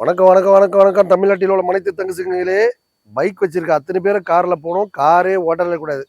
வணக்கம் வணக்கம் வணக்கம் வணக்கம். தமிழ்நாட்டில் உள்ள மனைத்து சிங்கங்களே பைக் வச்சிருக்க அத்தனை பேர் காரில் போகணும். காரே ஓட்டலே கூடாது.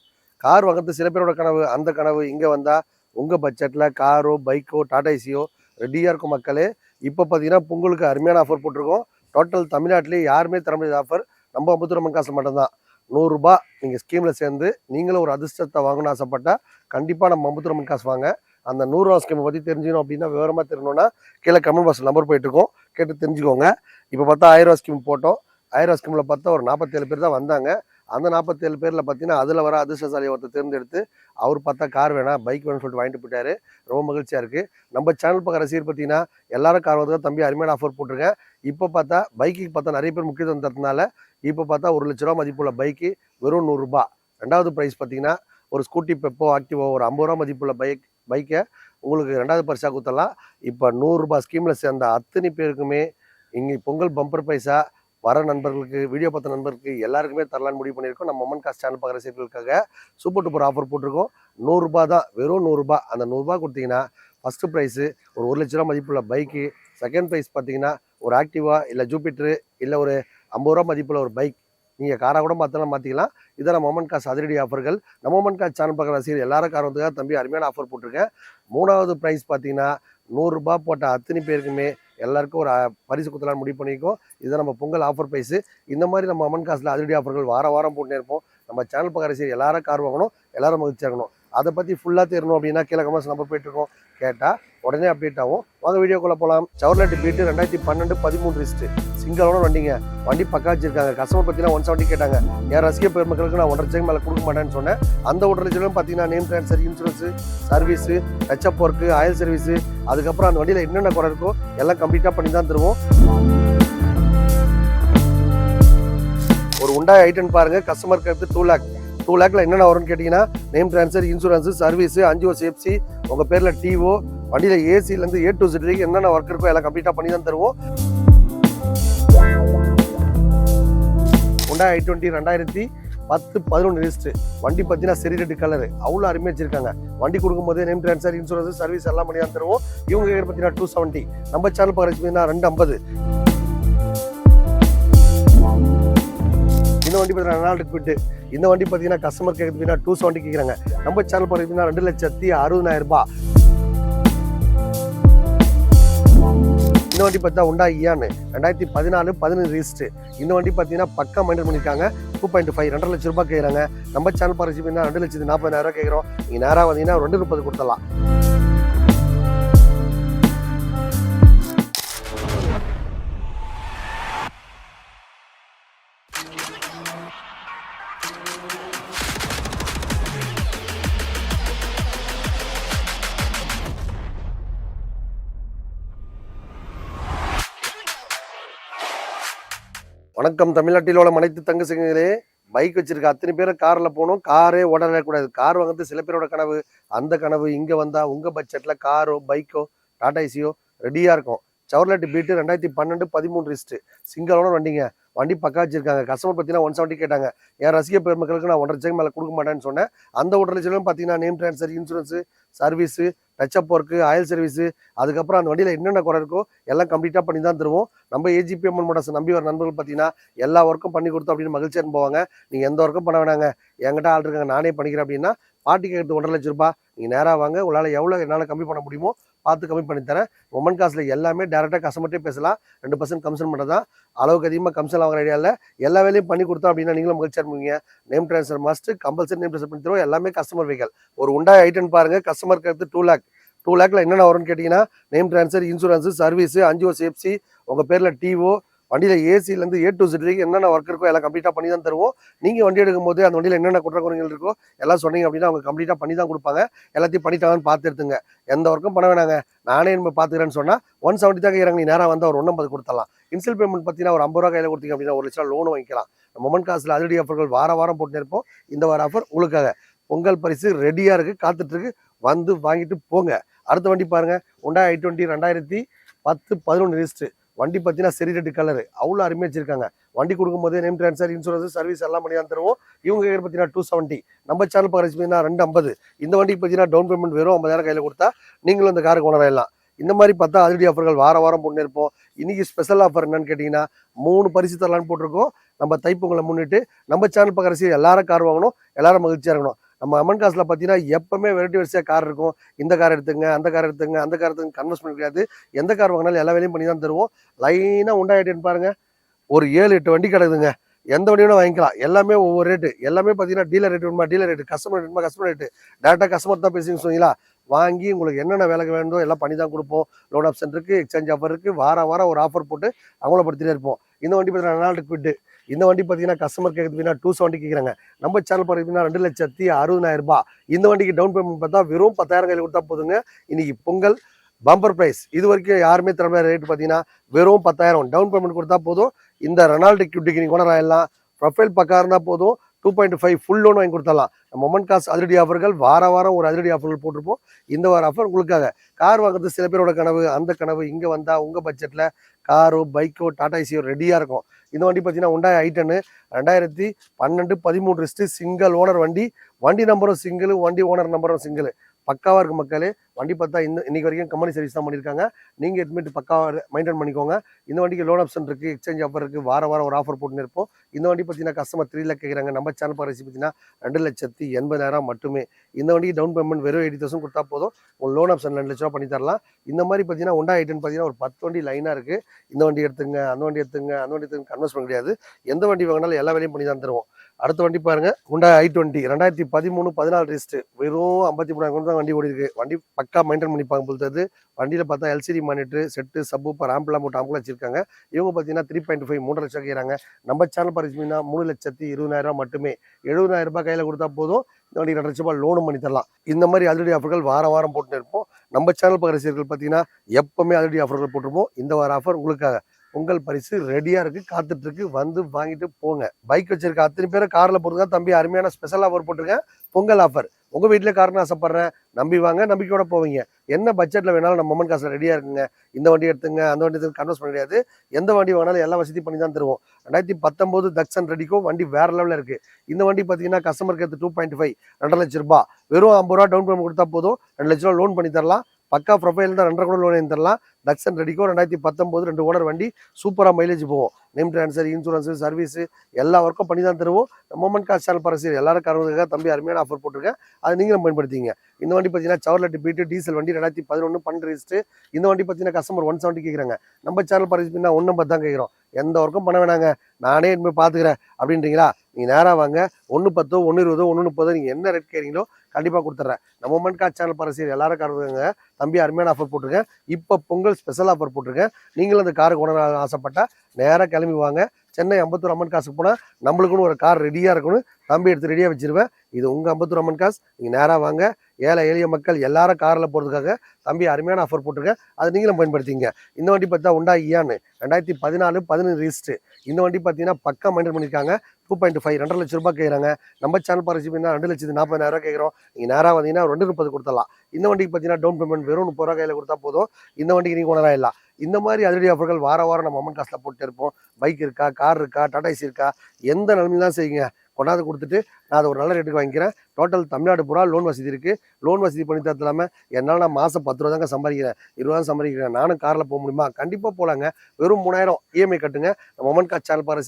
கார் வாங்குறது சில பேரோட கனவு. அந்த கனவு இங்கே வந்தால் உங்கள் பட்ஜெட்டில் காரோ பைக்கோ டாடா ஏசியோ ரெடியாக இருக்கும் மக்களே. இப்போ பார்த்தீங்கன்னா பொங்கலுக்கு அருமையான ஆஃபர் போட்டிருக்கோம். டோட்டல் தமிழ்நாட்டிலே யாருமே தர முடியாத ஆஃபர் நம்ம அம்பத்தூரம்மன் காசு மட்டும்தான். நூறுரூபா நீங்கள் ஸ்கீமில் சேர்ந்து நீங்களும் ஒரு அதிர்ஷ்டத்தை வாங்கணும்னு ஆசைப்பட்டால் கண்டிப்பாக நம்ம அம்பத்தூரம்மன் காசு வாங்க. அந்த நூறுரூவா ஸ்கீமை பற்றி தெரிஞ்சுக்கணும் அப்படின்னா விவரமாக தெரியணும்னா கீழே கமெண்ட் பாக்ஸ் நம்பர் போயிட்டு இருக்கோம். கேட்டு தெரிஞ்சுக்கோங்க. இப்போ பார்த்தா ஆயிரம் ஸ்கீம் போட்டோம். ஆயிரம் ஸ்கீமில் பார்த்தா ஒரு நாற்பத்தேழு பேர் தான் வந்தாங்க. அந்த நாற்பத்தேழு பேரில் பார்த்தீங்கன்னா அதில் வர அதிர்ஷ்டசாலியை ஒருத்தர் தேர்ந்தெடுத்து அவர் பார்த்தா கார் வேணாம் பைக் வேணும்னு சொல்லிட்டு வாங்கிட்டு போயிட்டாரு. ரொம்ப மகிழ்ச்சியாக இருக்குது நம்ம சேனல் பக்கம் ரசிகர் பார்த்தீங்கன்னா எல்லாரும் கார் வந்து தம்பி அருமையான ஆஃபர் போட்டிருக்கேன். இப்போ பார்த்தா பைக்குக்கு பார்த்தா நிறைய பேர் முக்கியத்துவம் தரதுனால இப்போ பார்த்தா ஒரு லட்ச ரூபா மதிப்புள்ள பைக்கு வெறும் நூறுரூபா ரெண்டாவது ப்ரைஸ் பார்த்தீங்கன்னா ஒரு ஸ்கூட்டி பெப்போ ஆக்டிவோ ஒரு ஐம்பது ரூபா மதிப்புள்ள பைக் பைக்கை உங்களுக்கு ரெண்டாவது பரிசாக கொடுத்தலாம் இப்போ நூறுரூபா ஸ்கீமில் சேர்ந்த அத்தனை பேருக்குமே இங்கே பொங்கல் பம்பர் பைசா வர நண்பர்களுக்கு வீடியோ பார்த்த நண்பர்களுக்கு எல்லாருக்குமே தரலான்னு முடிவு பண்ணியிருக்கோம். நம்ம மொமன் காஸ்ட் சேனல் பார்க்குற ரசிகர்களுக்காக சூப்பர் டூப்பர் ஆஃபர் போட்டிருக்கோம். நூறுரூபா தான் வெறும் நூறுரூபா அந்த நூறுரூபா கொடுத்தீங்கன்னா ஃபஸ்ட்டு ப்ரைஸு ஒரு ஒரு லட்ச ரூபா மதிப்புள்ள பைக்கு செகண்ட் ப்ரைஸ் பார்த்தீங்கன்னா ஒரு ஆக்டிவா இல்லை ஜூபிட்ரு இல்லை ஒரு ஐம்பது ரூபா மதிப்புள்ள ஒரு பைக் நீங்கள் காராக கூட மாற்றலாம் மாற்றிக்கலாம் இதான் நம்ம மொமன் காசு அதிரடி ஆஃபர்கள். நம்ம மொமன் காசு சேனல் பார்க்குற ரசிகர் எல்லாரும் காரணத்துக்காக தம்பி அருமையான ஆஃபர் போட்டிருக்கேன். மூணாவது ப்ரைஸ் பார்த்தீங்கன்னா நூறுரூபா போட்ட அத்தனை பேருக்குமே எல்லாருக்கும் ஒரு பரிசு கொடுத்தலாம் முடிவு பண்ணியிருக்கோம். இதை நம்ம பொங்கல் ஆஃபர் ப்ரைஸு இந்த மாதிரி நம்ம அம்மன் காசில் அதிரடி ஆஃபர்கள் வார வாரம் போட்டுனே இருப்போம். நம்ம சேனல் பக்கம் ரசிகர் எல்லாரும் கார் வாங்கணும் எல்லாரும் மகிழ்ச்சியாக இருக்கணும் அதை பற்றி ஃபுல்லாக தேரணும் அப்படின்னா கீழே கமெண்ட்ஸ் நம்ம போயிட்டுருக்கோம் கேட்டால் உடனே அப்டேட் ஆகும். வாங்க வீடியோக்குள்ளே போகலாம் சவர்லெட் பீட்டு ரெண்டாயிரத்தி பன்னெண்டு பதிமூணு ரிஸ்ட்டு வண்டிங்க. வண்டி பக்கா வச்சிருக்காங்க. கஸ்டமர் பார்த்தீங்கன்னா ஒன் செவன்ட்டி கேட்டாங்க. என் ரசிக பெருமக்களுக்கு நான் ஒன்றரை லட்சம் மேலே கொடுக்க மாட்டேன்னு சொன்னேன். அந்த ஒன்றரை லட்சம் பார்த்தீங்கன்னா name transfer insurance service touch up work oil service அதுக்கப்புறம் அந்த வண்டியில் என்னென்ன குறை இருக்கோ எல்லாம் கம்ப்ளீட்டாக பண்ணி தான் தருவோம். ஒரு உண்டாய் ஐட்டன் பாருங்கள் கஸ்டமர் கருத்து டூ லேக் டூ லேக்கில் என்னென்ன வரும்னு கேட்டிங்கன்னா நேம் ட்ரான்ஸ்ஃபர் இன்சூரன்ஸு சர்வீஸு அஞ்சு ஒரு சேஃப்சி உங்கள் பேரில் டிஓ வண்டியில் ஏசிலேருந்து ஏ டு Z வரைக்கும் என்னென்ன ஒர்க் இருக்கோ எல்லாம் கம்ப்ளீட்டாக பண்ணி தான் தருவோம். உண்டா ஐ டுவெண்ட்டி ரெண்டாயிரத்தி பத்து பதினொன்று லிஸ்ட்டு வண்டி பார்த்தீங்கன்னா சரி ரெட்டு கலரு அவ்வளோ அருமையாக வச்சிருக்காங்க. வண்டி கொடுக்கும்போது நேம் ட்ரான்ஸ்ஃபர் இன்சூரன்ஸ் சர்வீஸ் எல்லாம் பண்ணி தருவோம். இவங்க கிட்ட பார்த்தீங்கன்னா டூ செவன்ட்டி நம்ம சேனல் பார்க்க பார்த்தீங்கன்னா ரெண்டு ஐம்பது. இந்த வண்டி பார்த்தீங்கன்னா ரெனால்டு போயிட்டு இந்த வண்டி பார்த்தீங்கன்னா கஸ்டமர் கேட்குறதுனா டூ செவன்ட்டி கேட்குறாங்க நம்ம சேனல் பார்த்தீங்கன்னா ரெண்டு லட்சத்தி அறுபதாயிரம் ரூபாய். இந்த வண்டி பார்த்தா உண்டா ஐயான்னு ரெண்டாயிரத்தி பதினாலு பதினஞ்சு ரிஜிஸ்ட் இந்த வண்டி பார்த்தீங்கன்னா பக்கா மைண்டர் பண்ணியிருக்காங்க. டூ பாயிண்ட் ஃபைவ் ரெண்டரை லட்ச ரூபாய் கேட்குறாங்க நம்ம சேனல் பார்த்தீங்கன்னா ரெண்டு லட்சத்து நாற்பதாயிரம் ரூபாய் கேட்குறோம் நீங்கள் நேராக வந்தீங்கன்னா ரெண்டு முப்பது கொடுத்துடலாம். வணக்கம். தமிழ்நாட்டில் உள்ள அனைத்து தங்க சிங்கங்களே பைக் வச்சிருக்க அத்தனை பேரை காரில் போகணும் காரே ஓடவே கூடாது. கார் வாங்குறது சில பேரோட கனவு. அந்த கனவு இங்கே வந்தால் உங்கள் பட்ஜெட்டில் காரோ பைக்கோ டாடா ஏசியோ ரெடியாக இருக்கும். சவர்லெட் பீட்டு ரெண்டாயிரத்தி பன்னெண்டு பதிமூணு ரிஸ்ட்டு சிங்கிளோட வண்டிங்க. வண்டி பக்கா வச்சிருக்காங்க. கஸ்டமர் பார்த்தீங்கன்னா ஒன் செவன்ட்டி கேட்டாங்க. என் ரசிக பெருமக்களுக்கு நான் ஒன்றரை லட்சம் மேலே கொடுக்க மாட்டேன்னு சொன்னேன். அந்த ஒன்றரை லட்சம் பார்த்தீங்கன்னா name transfer insurance service touch up work oil service அதுக்கப்புறம் அந்த வண்டியில் என்னென்ன குறை இருக்கோ எல்லாம் கம்ப்ளீட்டாக பண்ணி தான் தருவோம். நம்ம ஏஜிபிஎம் மோட்டர்ஸ் நம்பி வர நண்பர்கள் பார்த்தீங்கன்னா எல்லா ஒர்க்கும் பண்ணி கொடுத்தோம் அப்படின்னு மகிழ்ச்சியாக போவாங்க நீங்கள் எந்த ஒர்க்கும் பண்ண வேணாங்க. என்கிட்ட ஆள் இருக்காங்க நானே பண்ணிக்கிறேன் அப்படின்னா பாட்டி கேட்டு ஒன்றரை லட்ச ரூபாய். நீங்கள் நேராக வாங்க உங்களால் எவ்வளோ என்னால் கம்மி பண்ண முடியுமோ பார்த்து கம்மி பண்ணி தரேன். உமன் காசில் எல்லாமே டேரெக்டாக கஸ்டமர்ட்டே பேசலாம். ரெண்டு பர்சன்ட் கமிஷன் மட்டும் தான். அளவுக்கு அதிகமாக கமிஷன் வாங்குற ஐடியா இல்லை. எல்லா வேலையும் பண்ணி கொடுத்தோம் அப்படின்னா நீங்களும் மகிழ்ச்சியாக இருப்பீங்க. Name transfer must compulsory name transfer பண்ணி தருவோம். எல்லாமே கஸ்டமர் வெஹிக்கல் ஒரு உண்டாய் ஐட்டன் பாருங்கள் கஸ்டமர் கஸ்டமருக்கு எடுத்து டூ லேக் டூ லேக்கில் என்னென்ன வரும்னு கேட்டிங்கன்னா நேம் ட்ரான்ஸ்ஃபர் இன்சூரன்ஸு சர்வீஸு அஞ்சு ஒரு சேஃப்சி உங்கள் பேரில் டிஓ வண்டியில் ஏசிலேருந்து ஏ டு Z என்னென்ன ஒர்க் இருக்கோ எல்லாம் கம்ப்ளீட்டாக பண்ணி தான் தருவோம். நீங்கள் வண்டி எடுக்கும்போது அந்த வண்டியில் என்னென்ன குற்றக்குறைகள் இருக்கோ எல்லாம் சொன்னீங்க அப்படின்னா அவங்க கம்ப்ளீட்டாக பண்ணி தான் கொடுப்பாங்க. எல்லாத்தையும் பண்ணிட்டாங்கன்னு பார்த்து எடுத்துங்க. எந்த ஒர்க்கும் பண்ண வேணாங்க. நானே நம்ம பார்த்துக்கிறேன்னு சொன்னால் ஒன் செவன்ட்டி தான் இறங்கி நேராக வந்து ஒரு ஒன்றம்பது கொடுத்தலாம் இன்சியல் பேமெண்ட் பார்த்தீங்கன்னா ஒரு ஐம்பது ரூபா கையில் கொடுத்தீங்க அப்படின்னா ஒரு லட்சம் லோன் வாங்கிக்கலாம். மொமன் காசில் அதிரடி ஆஃபர்கள் வார வாரம் போட்டு இருப்போம். இந்த வார ஆஃபர் உங்களுக்காக. பொங்கல் பரிசு ரெடியாக இருக்குது காத்துட்ருக்கு வந்து வாங்கிட்டு போங்க. அடுத்த வண்டி பாருங்க. உண்டா ஐ டுவெண்ட்டி ரெண்டாயிரத்தி பத்து பதினொன்று லிஸ்ட்டு வண்டி பார்த்தீங்கன்னா சரி ரெட்டு கலரு அவ்வளோ அருமையாக வச்சிருக்காங்க. வண்டி கொடுக்கும்போது நேம் ட்ரான்ஸ்ஃபர் இன்சூரன்ஸ் சர்வீஸ் எல்லாம் பண்ணி தான் தருவோம். இவங்க கையில் பார்த்தீங்கன்னா டூ செவன்ட்டி நம்ம சேனல் பார்க்க பார்த்தீங்கன்னா ரெண்டு ஐம்பது. இந்த வண்டிக்கு பார்த்தீங்கன்னா டவுன் பேமெண்ட் வெறும் ஐம்பதாயிரம் கையில் கொடுத்தா நீங்களும் இந்த காருக்கு உணரலாம் இந்த மாதிரி பார்த்தா அதிரடி ஆஃபர்கள் வார வாரம் போட்டு இருப்போம் இன்னைக்கு ஸ்பெஷல் ஆஃபர் என்னன்னு கேட்டிங்கன்னா மூணு பரிசு தரலான்னு போட்டிருக்கோம். நம்ம தைப்பொங்கலை முன்னிட்டு நம்ம சேனல் பக்கம் எல்லாரும் கார் வாங்கணும். எல்லாரும் மகிழ்ச்சியாக இருக்கணும். நம்ம அமன் காசில் பார்த்தீங்கன்னா எப்பவுமே வெரைட்டி வரிசையாக கார் இருக்கும். இந்த கார் எடுத்துங்க அந்த கார் எடுத்துங்க அந்த கார் எடுத்துங்க கன்வெர்ஸ் பண்ண கிடையாது எந்த கார் வாங்கினாலும் எல்லா வேலையும் பண்ணி தான் தருவோம் லைனாக உண்டாயிட்டேன்னு பாருங்கள் ஒரு ஏழு எட்டு வண்டி கிடக்குதுங்க. எந்த வண்டியும் வாங்கிக்கலாம். எல்லாமே ஒவ்வொரு ரேட்டு எல்லாமே பார்த்தீங்கன்னா டீலர் ரேட் வேணுமா? டீலர் ரேட்டு கஸ்டமர் ரேட்டுமா கஸ்டமர் ரேட்டு டேரெக்டாக கஸ்டமர் தான் பேசுங்க சொன்னீங்களா வாங்கி உங்களுக்கு என்னென்ன வேலைக்கு வேணும் எல்லாம் பண்ணி தான் கொடுப்போம். லோன் ஆப்ஷன் இருக்குது எக்ஸ்சேஞ்ச் ஆஃபர் இருக்குது வாரம் வாரம் ஒரு ஆஃபர் போட்டு அவங்கள படுத்திட்டே இருப்போம். இந்த வண்டி பார்த்தீங்கன்னா ரெனால்டு குவிட்டு இந்த வண்டி பார்த்தீங்கன்னா கஸ்டமர் கேட்குறதுனா டூ செவன்ட்டி கேட்குறாங்க நம்ம சேனல் பார்த்தீங்கன்னா ரெண்டு லட்சத்தி அறுபதாயிரம் ரூபாய். இந்த வண்டிக்கு டவுன் பேமெண்ட் பார்த்தா வெறும் பத்தாயிரம் கையில் கொடுத்தா போதுங்க. இன்னைக்கு பொங்கல் பம்பர் ப்ரைஸ் இது வரைக்கும் யாருமே தர ரேட் பார்த்தீங்கன்னா வெறும் பத்தாயிரம். டவுன் பேமெண்ட் கொடுத்தா போதும். இந்த ரெனால்டு கியூட்டிக்கு நீங்கள் கொண்டு ஆயிடலாம். ப்ரொஃபைல் பக்கா இருந்தால் போதும். Two point five full loan வாங்கி கொடுத்தலாம் மொமெண்ட் காசு அதிரடி ஆஃபர்கள் வார வாரம் ஒரு அதிரடி ஆஃபர்கள் போட்டிருப்போம். இந்த வார ஆஃபர் உங்களுக்காக. கார் வாங்குறது சில பேரோட கனவு அந்த கனவு இங்கே வந்தால் உங்கள் பட்ஜெட்டில் காரோ பைக்கோ டாடா ஏசியோ ரெடியாக இருக்கும். இந்த வண்டி பார்த்தீங்கன்னா உண்டாய் ஐட்டனு ரெண்டாயிரத்தி பன்னெண்டு பதிமூணு ரிஸ்ட்டு சிங்கிள் ஓனர் வண்டி. வண்டி நம்பரும் சிங்கிள் வண்டி ஓனர் நம்பரும் சிங்கிள் பக்காவாக இருக்க மக்களே வண்டி பார்த்தா இந்த இன்றைக்கி வரைக்கும் கம்பெனி சர்வீஸ் தான் பண்ணியிருக்காங்க நீங்கள் எட்மிட் பக்காவாக மெயின்டைன் பண்ணிக்கோங்க. இந்த வண்டிக்கு லோன் ஆப்ஷன் இருக்குது எக்ஸ்சேஞ்ச் ஆஃபர் இருக்குது வார வாரம் ஒரு ஆஃபர் போட்டுன்னு இருப்போம். இந்த வண்டி பார்த்தீங்கன்னா கஸ்டமர் த்ரீ லேக் கேட்குறாங்க நம்ம சேனல் பாரிசி பார்த்தீங்கன்னா ரெண்டு லட்சத்தி எண்பதாயிரம் மட்டுமே. இந்த வண்டிக்கு டவுன் பேமெண்ட் வெறும் எயிட்டி தௌசண்ட் கொடுத்தா போதும். உங்கள் லோன் ஆப்ஷன் ரெண்டு லட்ச ரூபா பண்ணி தரலாம். இந்த மாதிரி பார்த்தீங்கன்னா ஒண்டா ஐட்டன் பார்த்தீங்கன்னா ஒரு பத்து வண்டி லைனாக இருக்குது இந்த வண்டி எடுத்துங்க அந்த வண்டி எடுத்துங்க அந்த வண்டி எடுத்துங்க கன்வெர்ஸ் பண்ண கிடையாது எந்த வண்டி வாங்கினாலும் எல்லா வேலையும் பண்ணி தான் தருவோம். அடுத்த வண்டி பாருங்க ஹுண்டா ஐ டுவெண்ட்டி ரெண்டாயிரத்தி பதிமூணு பதினாலு ரிஸ்ட்டு வெறும் ஐம்பத்தி மூணாயிரம் தான் வண்டி ஓடி இருக்கு வண்டி பக்கா மெயின்டைன் பண்ணிப்பாங்க பொறுத்தது வண்டியில் பார்த்தா எல்சிடி மானிட்டர் செட்டு சப்பு இப்போ ரேம்ப்லாம் போட்டு ஆம்பிள் வச்சிருக்காங்க. இவங்க பார்த்தீங்கன்னா த்ரீ பாயிண்ட் ஃபைவ் மூணு லட்சம் கேட்குறாங்க நம்ம சேனல் பரிசுனா மூணு லட்சத்தி இருபதாயிரம் மட்டுமே. எழுபதாயிரம் ரூபாய் கையில் கொடுத்தா போதும் இந்த வண்டி ரெண்டு லட்ச ரூபாய் லோனும் பண்ணி தரலாம். இந்த மாதிரி அதிரடி ஆஃபர்கள் வாரம் வாரம் போட்டுன்னு இருப்போம். நம்ம சேனல் பக்க பார்த்தீங்கன்னா எப்பவுமே அதிரடி ஆஃபர்கள் போட்டிருப்போம். இந்த வார ஆஃபர் உங்களுக்காக. பொங்கல் பரிசு ரெடியாக இருக்குது காத்துட்டு இருக்கு வந்து வாங்கிட்டு போங்க. பைக் வச்சிருக்க அத்தனை பேரை காரில் போட்டுருங்க தம்பி அருமையான ஸ்பெஷல் ஆஃபர் போட்டிருக்கேன். பொங்கல் ஆஃபர் உங்கள் வீட்ல கார்னு ஆசைப்பட்றேன். நம்பி வாங்க நம்பிக்கையோட போவீங்க. என்ன பட்ஜெட்டில் வேணாலும் நம்ம மம்மன் காசில் ரெடியாக இருக்குங்க. இந்த வண்டி எடுத்துங்க அந்த வண்டி எடுத்து கன்வெர்ஸ் பண்ண முடியாது. எந்த வண்டி வேணாலும் எல்லா வசதி பண்ணி தான் தருவோம். ரெண்டாயிரத்தி பத்தொம்போது தக்ஷன் ரெடிக்கும் வண்டி வேறு லெவலில் இருக்குது இந்த வண்டி பார்த்தீங்கன்னா கஸ்டமருக்கு எடுத்து டூ பாயிண்ட் ஃபைவ் ரெண்டு லட்ச ரூபாய். வெறும் ஐம்பது ரூபா டவுன் பேமெண்ட் கொடுத்தா போதும். ரெண்டு லட்ச ரூபா லோன் பண்ணி தரலாம். பக்கா ப்ரொஃபைல் தான் ரெண்டரை கூட லோன் தரலாம் தரலாம் தக்ஷன் ரெடிக்கோ ரெண்டாயிரத்தி பத்தொம்போது ரெண்டு ஓனர் வண்டி சூப்பராக மைலேஜ் போவோம் நேம் ட்ரான்ஸ்ஃபர் இன்சூரன்ஸு சர்வீஸு எல்லா ஒர்க்கும் பண்ணி தான் தருவோம். மொமெண்ட் காசு சேனல் பரசி எல்லாரும் காரணத்துக்காக தம்பி அருமையான ஆஃபர் போட்டிருக்கேன். அதை நீங்களும் பயன்படுத்திங்க. இந்த வண்டி பார்த்தீங்கன்னா சவர்லெட் பீட்டு டீசல் வண்டி ரெண்டாயிரத்தி பதினொன்று பன்னெண்டு ரிஜிஸ்ட்டு இந்த வண்டி பார்த்தீங்கன்னா கஸ்டமர் ஒன் செவன்ட்டி கேட்குறாங்க நம்ம சேனல் பரிசுனா ஒன்று நம்பர் தான் கேட்குறோம் எந்த ஒர்க்கும் பண்ண வேணாங்க. நானே இனிமேல் பார்த்துக்கிறேன் அப்படின்றீங்களா? நீங்கள் நேராக வாங்க. ஒன்று பத்தோ ஒன்று இருபதோ ஒன்று முப்பதோ நீங்கள் என்ன ரேட் கேட்குறீங்களோ கண்டிப்பாக கொடுத்துட்றேன் நம்ம மொமெண்ட் காசு சேனல் பரிசீல் எல்லாரும் காரணங்க தம்பி அருமையான ஆஃபர் போட்டிருக்கேன் இப்போ பொங்கல் ஸ்பெஷல் ஆஃபர் போட்டிருக்கேன் நீங்களும் அந்த காருக்கு உணர ஆசைப்பட்டா நேராக கிளம்பி வாங்க. சென்னை அம்பத்தூர் அம்மன் காசுக்கு போனால் நம்மளுக்குன்னு ஒரு கார் ரெடியாக இருக்கணும். தம்பி எடுத்து ரெடியாக வச்சிருவேன். இது உங்கள் அம்பத்தூர் அம்மன் காசு நீங்கள் நேராக வாங்க. ஏழை எளிய மக்கள் எல்லாரும் காரில் போகிறதுக்காக தம்பி அருமையான ஆஃபர் போட்டிருக்கேன் அதை நீங்களும் பயன்படுத்திங்க. இந்த வண்டி பார்த்தா உண்டா இயான்னு ரெண்டாயிரத்தி பதினாலு பதினஞ்சு ரிஜிஸ்ட்ரு இந்த வண்டி பார்த்தீங்கன்னா பக்கம் மெயின்டைன் பண்ணியிருக்காங்க. டூ பாயிண்ட் ஃபைவ் ரெண்டரை லட்ச ரூபாய் கேட்குறாங்க நம்ம சேனல் பரிசுனா ரெண்டு லட்சத்து நாற்பதாயிரம் கேட்குறோம் நீங்கள் நேராக வந்தீங்கன்னா ரெண்டு முப்பது கொடுத்துடலாம். இந்த வண்டிக்கு பார்த்தீங்கன்னா டவுன் பேமெண்ட் வெறும் முப்பது ரூபா கையில் கொடுத்தா போதும். இந்த வண்டிக்கு நீங்கள் உணராயிடலாம் இந்த மாதிரி அதிரடி ஆஃபர்கள் வார வாரம் நம்ம அமௌண்ட் காசில் போட்டு இருப்போம். பைக் இருக்கா கார் இருக்கா டாடா ஏசி இருக்கா எந்த நிலமையும் தான் செய்யுங்க. கொண்டாந்து கொடுத்துட்டு நான் அதை ஒரு நல்ல ரேட்டுக்கு வாங்கிக்கிறேன். டோட்டல் தமிழ்நாடு பூரா லோன் வசதி இருக்குது லோன் வசதி பண்ணி தரது இல்லாமல் என்னால் நான் மாதம் பத்து ரூபா தாங்க சம்பாதிக்கிறேன். இருபது தான் சம்பாதிக்கிறேன். நானும் காரில் போக முடியுமா? கண்டிப்பாக போகலாங்க வெறும் மூணாயிரம் இஎம்ஐ கட்டுங்க. நம்ம மொமன் கா சேனல் பாரு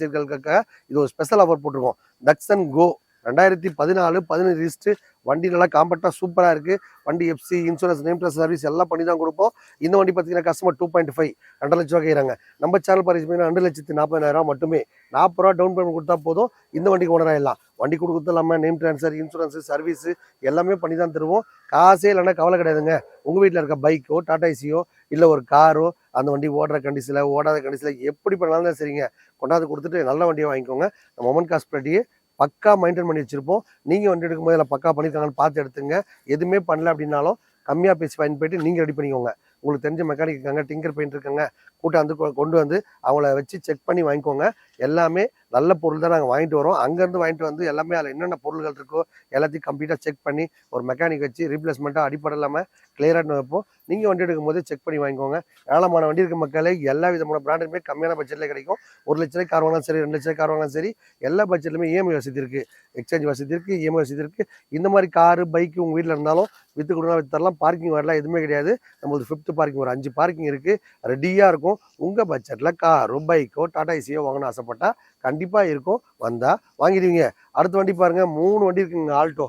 இது ஒரு ஸ்பெஷல் ஆஃபர் போட்டிருக்கோம். தக்ஷன் கோ ரெண்டாயிரத்தி பதினாலு பதினஞ்சு லிஸ்ட்டு வண்டி நல்லா காம்பெக்டாக சூப்பராக இருக்குது வண்டி FC insurance name plus service எல்லாம் பண்ணி தான் கொடுப்போம். இந்த வண்டி பார்த்தீங்கன்னா கஸ்டமர் டூ பாயிண்ட் ஃபைவ் ரெண்டு லட்ச ரூபா கேட்குறாங்க நம்ம சேனல் பரிசு பார்த்தீங்கன்னா ரெண்டு லட்சத்தி நாற்பதாயிரம் மட்டுமே. நாற்பது ரூபா டவுன் பேமெண்ட் கொடுத்தா போதும். இந்த வண்டிக்கு ஓனர் வண்டி கொடுக்குறது இல்லாமல் நேம் ட்ரான்ஸ்ஃபர் இன்சூரன்ஸு சர்வீஸு எல்லாமே பண்ணி தான் தருவோம். காசே இல்லைன்னா கவலை கிடையாதுங்க. உங்கள் வீட்டில் இருக்க பைக்கோ டாடா ஏசியோ இல்லை ஒரு காரோ அந்த வண்டி ஓடுற கண்டிஷனில் ஓடாத கண்டிஷனில் எப்படி பண்ணாலும் சரிங்க. கொண்டாந்து கொடுத்துட்டு நல்ல வண்டியை வாங்கிக்கோங்க. நம்ம மொமன் காஸ்பிலிட்டியே பக்கா மெயின்டைன் பண்ணி வச்சுருப்போம். நீங்கள் வண்டி எடுக்கும்போது அதில் பக்கா பண்ணியிருக்காங்கன்னு பார்த்து எடுத்துங்க. எதுவுமே பண்ணல அப்படின்னாலும் கம்மியாக பேசி வாங்கி போயிட்டு நீங்கள் ரெடி பண்ணிக்கோங்க. உங்களுக்கு தெரிஞ்ச மெக்கானிக் இருக்காங்க டிங்கர் பெயிண்ட் இருக்காங்க கூட்டாந்து கொ- கொண்டு வந்து அவங்கள வச்சு செக் பண்ணி வாங்கிக்கோங்க. எல்லாமே நல்ல பொருள் தான் நாங்கள் வாங்கிட்டு வரோம். அங்கேருந்து வாங்கிட்டு வந்து எல்லாமே அதில் என்னென்ன பொருள்கள் இருக்கோ எல்லாத்தையும் கம்ப்ளீட்டாக செக் பண்ணி ஒரு மெக்கானிக் வச்சு ரீப்ளேஸ்மெண்ட்டாக அடிப்படை இல்லாமல் கிளியராக வைப்போம். நீங்கள் வண்டி எடுக்கும் போது செக் பண்ணி வாங்கிக்கோங்க. ஏழமான வண்டி இருக்க மக்களே. எல்லா விதமான பிராண்டுமே கம்மியான பட்ஜெட்டில் கிடைக்கும். ஒரு லட்ச ரூபாய் கார் வாங்கினாலும் சரி ரெண்டு லட்ச ரூபாய் கார் வாங்கினாலும் சரி எல்லா பட்ஜெட்லையுமே இஎம்ஐ வசதி இருக்குது எக்ஸ்சேஞ்ச் வசதி இருக்குது இஎம்ஐ வசதி இருக்குது இந்த மாதிரி காரு பைக்கு உங்கள் வீட்டில் இருந்தாலும் விற்று கொடுனா வித்து தரலாம். பார்க்கிங் வரலாம் எதுவுமே கிடையாது. நம்மளுக்கு ஃபிஃப்த் பார்க்கிங் ஒரு அஞ்சு பார்க்கிங் இருக்குது ரெடியாக இருக்கும். உங்கள் பட்ஜெட்டில் காரோ பைக்கோ டாடா ஏசியோ வாங்கணும்னு ஆசைப்பட்டா கண்டிப்பாக இருக்கும். வந்தால் வாங்கிடுவீங்க. அடுத்த வண்டி பாருங்கள் மூணு வண்டி இருக்குங்க ஆல்டோ.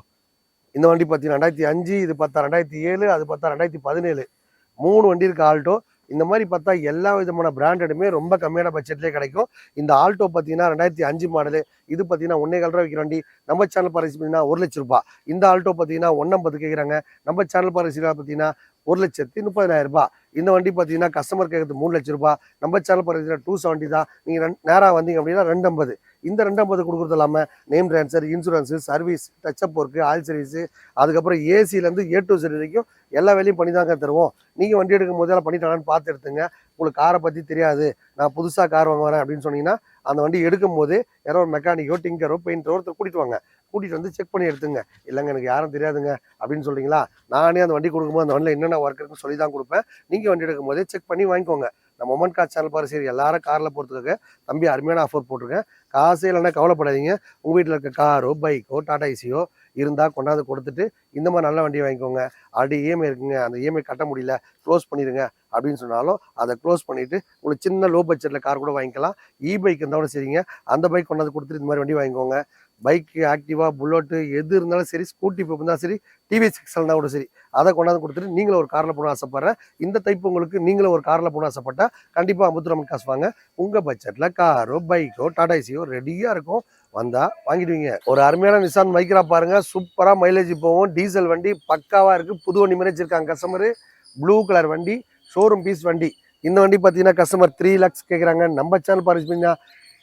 இந்த வண்டி பார்த்தீங்கன்னா ரெண்டாயிரத்தி அஞ்சு இது பார்த்தா ரெண்டாயிரத்தி ஏழு அது பார்த்தா ரெண்டாயிரத்தி பதினேழு. மூணு வண்டி இருக்குது ஆல்டோ. இந்த மாதிரி பார்த்தா எல்லா விதமான பிராண்டடுமே ரொம்ப கம்மியான பட்ஜெட்லேயே கிடைக்கும். இந்த ஆல்டோ பார்த்தீங்கன்னா ரெண்டாயிரத்தி அஞ்சு மாடலு இது பார்த்தீங்கன்னா ஒன்னே கால் ரூபா விற்கிற வண்டி. நம்ம சேனல் பாரிசி பார்த்தீங்கன்னா ஒரு லட்ச ரூபா இந்த ஆல்டோ பார்த்தீங்கன்னா ஒன்னம்பது கேட்குறாங்க நம்ம சேனல் பரிசு பார்த்தீங்கன்னா ஒரு லட்சத்தி முப்பதாயிரம் ரூபாய். இந்த வண்டி பார்த்தீங்கன்னா கஸ்டமர் கேட்கறது மூணு லட்ச ரூபாய். நம்ம சேனல் பார்த்தீங்கன்னா டூ செவன்ட்டி தான். நீங்கள் நேராக வந்தீங்க அப்படின்னா ரெண்டு ஐம்பது இந்த ரெண்டு ஐம்பது கொடுக்குறது இல்லாமல் name transfer insurance service touch up work oil service அதுக்கப்புறம் ஏசிலேருந்து ஏ டு செட் வரைக்கும் எல்லா வேலையும் பண்ணி தாங்க தருவோம். நீங்கள் வண்டி எடுக்கும் போது எல்லாம் பண்ணிட்டாங்கன்னு பார்த்து எடுத்துங்க. உங்களுக்கு காரை பற்றி தெரியாது. நான் புதுசாக கார் வாங்க வரேன் அப்படின்னு சொன்னீங்கன்னா அந்த வண்டி எடுக்கும் போது யாரோ ஒரு மெக்கானிக்கோ டிங்கரோ பெயிண்டரோ ஒருத்தர் கூட்டிட்டு வாங்க. கூட்டிகிட்டு வந்து செக் பண்ணி எடுத்துங்க. இல்லைங்க எனக்கு யாரும் தெரியாதுங்க. அப்படின்னு சொல்கிறீங்களா நானே அந்த வண்டி கொடுக்கும்போது அந்த வண்டியில் என்னென்ன ஒர்க் இருக்குன்னு சொல்லி தான் கொடுப்பேன். நீங்கள் வண்டி எடுக்கும் போதே செக் பண்ணி வாங்கிக்கோங்க. நம்ம மொமன் கார் சேனல் பாரு சரி எல்லாரும் காரில் போகிறதுக்காக தம்பி அருமையான ஆஃபர் போட்டிருக்கேன். காசே இல்லைன்னா கவலைப்படாதீங்க. உங்கள் வீட்டில் இருக்க காரோ பைக்கோ டாடா ஏசியோ இருந்தால் கொண்டாந்து கொடுத்துட்டு இந்த மாதிரி நல்ல வண்டியை வாங்கிக்கோங்க. அப்படி இஎம்ஐ இருக்குங்க. அந்த இஎம்ஐ கட்ட முடியல. க்ளோஸ் பண்ணிடுங்க அப்படின்னு சொன்னாலும் அதை க்ளோஸ் பண்ணிவிட்டு உங்களுக்கு சின்ன லோ பட்ஜெட்டில் கார் கூட வாங்கிக்கலாம். இ பைக் இருந்தால் கூட சரிங்க. அந்த பைக் கொண்டாந்து கொடுத்துட்டு இந்த மாதிரி வண்டி வாங்கிக்கோங்க. பைக்கு ஆக்டிவா புல்லட்டு எது இருந்தாலும் சரி ஸ்கூட்டி இப்போ இருந்தாலும் சரி டிவிஎஸ் எக்ஸல் இருந்தால் கூட சரி. அதை கொண்டாந்து கொடுத்துட்டு நீங்களும் ஒரு காரில் போகணும் ஆசைப்பட்றேன் இந்த தைப்பு உங்களுக்கு நீங்களும் ஒரு காரில் போகணும் ஆசைப்பட்டால் கண்டிப்பாக அம்புத்துரமன் காசு வாங்க. உங்கள் பட்ஜெட்டில் காரோ பைக்கோ டாடா ஏசியோ ரெடியாக இருக்கும். வந்தால் வாங்கிடுவீங்க. ஒரு அருமையான நிசான் மைக்ரா பாருங்கள் சூப்பராக மைலேஜ் போகும். டீசல் வண்டி பக்காவாக இருக்குது புது வண்டி மாதிரி வச்சுருக்காங்க கஸ்டமரு ப்ளூ கலர் வண்டி ஷோரூம் பீஸ் வண்டி. இந்த வண்டி பார்த்தீங்கன்னா கஸ்டமர் த்ரீ லேக்ஸ் கேட்குறாங்க நம்ம சேனல் பாருங்க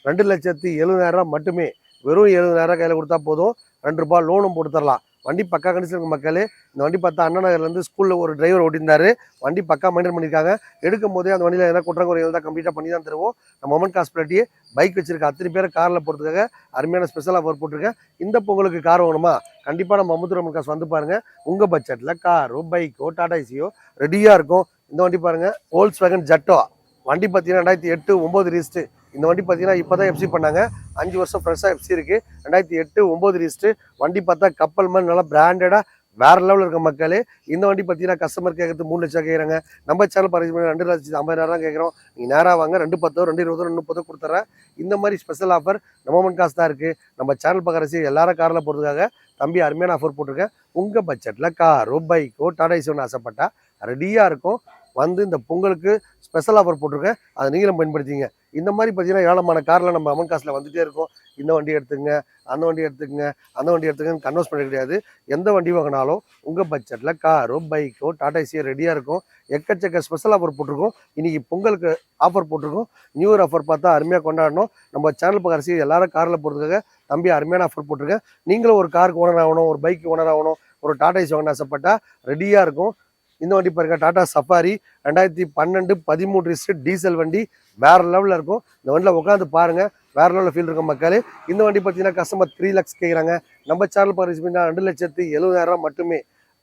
ரெண்டு லட்சத்தி எழுபதாயிரம் மட்டுமே. வெறும் எழுபதாயிரம் கையில் கொடுத்தா போதும். ரெண்டு ரூபாய் லோனும் போட்டு தரலாம் வண்டி பக்கா கண்டிஷன் இருக்கு மக்களே. இந்த வண்டி பார்த்தா அண்ணா நகர்லேருந்து ஸ்கூலில் ஒரு டிரைவர் ஓட்டியிருந்தாரு. வண்டி பக்கா மெயின்டைன் பண்ணியிருக்காங்க. எடுக்கும் போதே அந்த வண்டியில் எதனா குற்றங்குறைகள் தான் கம்ப்ளீட்டாக பண்ணி தான் தருவோம். நம்ம மொமெண்ட் காஸ்பிலிட்டியே பைக் வச்சிருக்க அத்தனை பேர் காரில் போகிறதுக்காக அருமையான ஸ்பெஷல் ஆஃபர் போட்டிருக்கேன். இந்த பொங்கலுக்கு கார் வாங்கணுமா? கண்டிப்பாக நம்ம அமுத்துரம் காசு வந்து பாருங்கள் உங்கள் பட்ஜெட்டில் காரோ பைக்கோ டாடா ஏசியோ ரெடியாக இருக்கும். இந்த வண்டி பாருங்கள் ஹோல்ஸ் வேகன் ஜட்டோ வண்டி பார்த்தீங்கன்னா ரெண்டாயிரத்தி எட்டு ஒம்பது ரீஸ்ட்டு இந்த வண்டி பார்த்தீங்கன்னா இப்போ தான் எஃப்சி பண்ணாங்க. அஞ்சு வருஷம் ஃப்ரெஷ்ஷாக எஃப்சி இருக்குது ரெண்டாயிரத்தி எட்டு ஒம்பது ரீஸ்ட்டு வண்டி பார்த்தா கப்பல் மாதிரி நல்லா பிராண்டடாக வேறு லெவலில் இருக்க மக்களே. இந்த வண்டி பார்த்தீங்கன்னா கஸ்டமர் கேட்கறது மூணு லட்சம் கேட்குறாங்க. நம்ம சேனல் பரிசு ரெண்டு லட்சத்து ஐம்பதாயிரம் கேட்குறோம். நீங்கள் நேராக வாங்க ரெண்டு பத்தோ ரெண்டு இருபதோ ரெண்டு முப்பதோ கொடுத்துட்றேன் இந்த மாதிரி ஸ்பெஷல் ஆஃபர் நம்ம மண் காசு தான் இருக்குது நம்ம சேனல் பக்கரசி எல்லாரும் காரில் போகிறதுக்காக தம்பி அருமையான ஆஃபர் போட்டிருக்கேன். உங்கள் பட்ஜெட்டில் காரோ பைக்கோ டாடா ஐசோன்னு ஆசைப்பட்டா ரெடியாக இருக்கும். வந்து இந்த பொங்கலுக்கு ஸ்பெஷல் ஆஃபர் போட்டிருக்கேன். அதை நீங்களும் பயன்படுத்திங்க. இந்த மாதிரி பார்த்தீங்கன்னா ஏழமான காரில் நம்ம அமன் காசில் வந்துகிட்டே இருக்கோம். இந்த வண்டி எடுத்துங்க அந்த வண்டி எடுத்துக்கங்க அந்த வண்டி எடுத்துக்கன்னு கன்வர்ஸ் பண்ண கிடையாது. எந்த வண்டி வாங்கினாலும் உங்கள் பட்ஜெட்டில் காரோ பைக்கோ டாடா ஏசியோ ரெடியாக இருக்கும். எக்கச்சக்க ஸ்பெஷல் ஆஃபர் போட்டிருக்கோம். இன்றைக்கி பொங்கலுக்கு ஆஃபர் போட்டிருக்கோம். நியூ இயர் ஆஃபர் பார்த்தா அருமையாக கொண்டாடணும். நம்ம சேனல் பக்கரசி எல்லாரும் காரில் போகிறதுக்காக தம்பி அருமையான ஆஃபர் போட்டிருக்கேன். நீங்களும் ஒரு காருக்கு ஓனர் ஆகணும் ஒரு பைக்கு ஓனர் ஆகணும் ஒரு டாடா ஏசி வாங்கணும் ஆசைப்பட்டா ரெடியாக இருக்கும். இந்த வண்டி பாருங்க டாடா சஃபாரி ரெண்டாயிரத்தி பன்னெண்டு பதிமூணு ரிஸ்ட் டீசல் வண்டி. வேற லெவலில் இருக்கும். இந்த வண்டியில் உட்காந்து பாருங்க. வேற லெவலில் ஃபீல் இருக்கும் மக்களே. இந்த வண்டி பார்த்தீங்கன்னா கஸ்டமர் த்ரீ லேக்ஸ் கேட்குறாங்க நம்ம சேனல் பார்த்து ரெண்டு லட்சத்து எழுபதாயிரம் ரூபாய் மட்டுமே.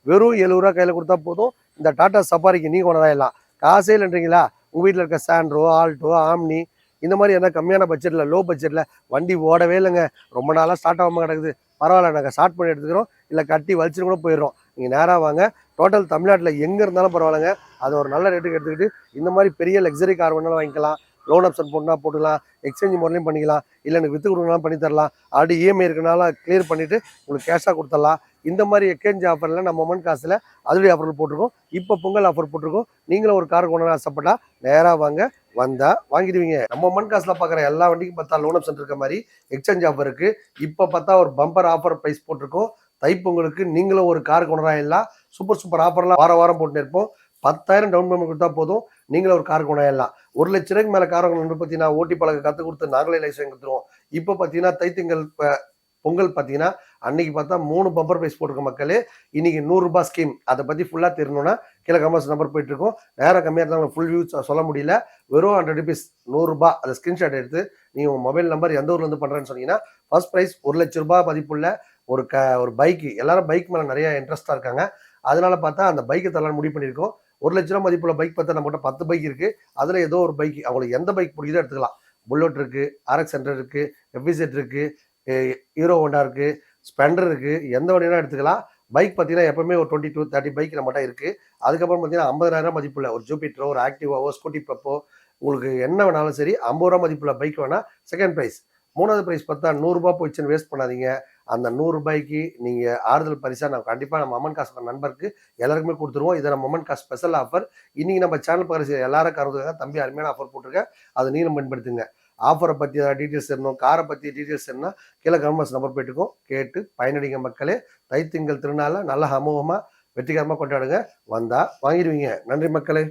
வெறும் எழுபது ரூபா கையில் கொடுத்தா போதும். இந்த டாடா சஃபாரிக்கு நீங்கள் கொண்டாடலாம் காசே இல்லைன்றீங்களா? உங்கள் வீட்டில் இருக்க சாண்ட்ரோ ஆல்டோ ஆம்னி இந்த மாதிரி எதனா கம்மியான பட்ஜெட்டில் லோ பட்ஜெட்டில் வண்டி ஓடவே இல்லைங்க. ரொம்ப நாளாக ஸ்டார்ட் ஆகாமல் கிடக்குது. பரவாயில்ல நாங்கள் ஸ்டார்ட் பண்ணி எடுத்துக்கிறோம். இல்லை கட்டி வலிச்சுட்டு கூட போயிடுறோம். நீங்கள் நேராக வாங்க. டோட்டல் தமிழ்நாட்டில் எங்கே இருந்தாலும் பரவாயில்லைங்க. அது ஒரு நல்ல ரேட்டுக்கு எடுத்துக்கிட்டு இந்த மாதிரி பெரிய லக்ஸரி கார் வேணாலும் வாங்கிக்கலாம். லோன் ஆப்ஷன் போட்டுனா போட்டுக்கலாம். எக்ஸ்சேஞ்ச் முறையிலையும் பண்ணிக்கலாம். இல்லை எனக்கு விற்று கொடுக்கலாம் பண்ணி தரலாம். ஆல்ரெடி இஎம்ஐ இருக்கனால கிளியர் பண்ணிவிட்டு உங்களுக்கு கேஷாக கொடுத்துடலாம். இந்த மாதிரி எக்ஸ்சேஞ்ச் ஆஃபரில் நம்ம மொமன் காசில் அதோடைய ஆஃபர் போட்டிருக்கோம். இப்போ பொங்கல் ஆஃபர் போட்டிருக்கோம். நீங்களும் ஒரு கார் கொண்டு ஆசைப்பட்டா நேராக வாங்க வந்தால் வாங்கிடுவீங்க. நம்ம மண் காசில் பார்க்குற எல்லா வண்டிக்கும் பார்த்தா லோன் ஆப்ஷன் இருக்க மாதிரி எக்ஸ்சேஞ்ச் ஆஃபர் இருக்குது இப்போ பார்த்தா ஒரு பம்பர் ஆஃபர் ப்ரைஸ் போட்டிருக்கோம். தைப்பொங்கலுக்கு நீங்களும் ஒரு கார் கொண்டாடலாம் சூப்பர் சூப்பர் ஆஃபர்லாம் வார வாரம் போட்டு இருப்போம். பத்தாயிரம் டவுன் பேமெண்ட் கொடுத்தா போதும் நீங்களும் ஒரு கார் கொண்டாடலாம் ஒரு லட்ச ரூபாய்க்கு மேலே கார் வாங்கணும் பார்த்தீங்கன்னா ஓட்டி பழக கற்றுக் கொடுத்து நாங்களே லைசன்ஸ் கொடுத்துருவோம் இப்போ பார்த்தீங்கன்னா தைத்திங்கள் பொங்கல் பார்த்தீங்கன்னா அன்னைக்கு பார்த்தா மூணு பம்பர் பிரைஸ் போட்டிருக்க மக்களே இன்னைக்கு நூறுரூபா ஸ்கீம் அதை பற்றி ஃபுல்லாக தெரியணும்னா கீழே கமர்ஸ் நம்பர் போயிட்டு இருக்கோம். நேரம் கம்மியாக இருந்தாலும் ஃபுல் வியூ சொல்ல முடியல. வெறும் ஹண்ட்ரட் ருபீஸ் நூறுரூபா அதை ஸ்கிரீன்ஷாட் எடுத்து நீங்கள் உங்கள் மொபைல் நம்பர் எந்த ஊர்லேருந்து பண்ணுறேன்னு சொன்னீங்கன்னா ஃபர்ஸ்ட் ப்ரைஸ் ஒரு லட்ச ரூபாய் மதிப்புள்ள ஒரு க ஒரு பைக்கு. எல்லாரும் பைக் மேலே நிறைய இன்ட்ரெஸ்ட்டாக இருக்காங்க. அதனால பார்த்தா அந்த பைக்கை தரலான்னு முடிவு பண்ணியிருக்கோம். ஒரு லட்ச ரூபா மதிப்புள்ள பைக் பார்த்தா நம்மகிட்ட பத்து பைக் இருக்குது அதில் ஏதோ ஒரு பைக் அவங்களுக்கு எந்த பைக் பிடிக்குதோ எடுத்துக்கலாம். புல்லட் இருக்குது ஆர்எக்ஸ் ஹண்ட்ரட் இருக்குது எஃபிசெட் இருக்குது ஹீரோ ஹோண்டா இருக்குது ஸ்பெண்டர் இருக்குது எந்த வண்டினா எடுத்துக்கலாம். பைக் பார்த்தீங்கன்னா எப்பவுமே ஒரு டுவெண்ட்டி டூ தேர்ட்டி பைக் நம்மகிட்ட இருக்குது அதுக்கப்புறம் பார்த்தீங்கன்னா ஐம்பதாயிரம் மதிப்புள்ள ஒரு ஜூபிட்டரோ ஒரு ஆக்டிவாவோ ஸ்கூட்டி பப்போ உங்களுக்கு என்ன வேணாலும் சரி ஐம்பது ரூபா மதிப்புள்ள பைக் வேணால் செகண்ட் ப்ரைஸ் மூணாவது ப்ரைஸ் பார்த்தா நூறுரூபா போயிடுச்சுன்னு வேஸ்ட் பண்ணாதீங்க. அந்த நூறுரூபாய்க்கு நீங்கள் ஆறுதல் பரிசாக நம்ம கண்டிப்பாக நம்ம அம்மன் காசு நண்பருக்கு எல்லாருக்குமே கொடுத்துருவோம். இதை நம்ம அம்மன் காசு ஸ்பெஷல் ஆஃபர் இன்றைக்கி நம்ம சேனல் பரிசு எல்லாரும் கருதுக்காக தம்பி அருமையான ஆஃபர் போட்டிருக்கேன் அதை நீங்களும் பயன்படுத்துங்க. ஆஃபரை பற்றி ஏதாவது டீட்டெயில்ஸ் தெரியணும் காரை பற்றி டீட்டெயில்ஸ் தெரியும்னா கீழே கவர்மெண்ட்ஸ் நம்பர் போயிட்டுக்கும் கேட்டு பயனடிங்க மக்களே. தைத்திங்கள் திருநாளை நல்ல அமோகமாக வெற்றிகரமாக கொண்டாடுங்க. வந்தால் வாங்கிடுவீங்க. நன்றி மக்களே.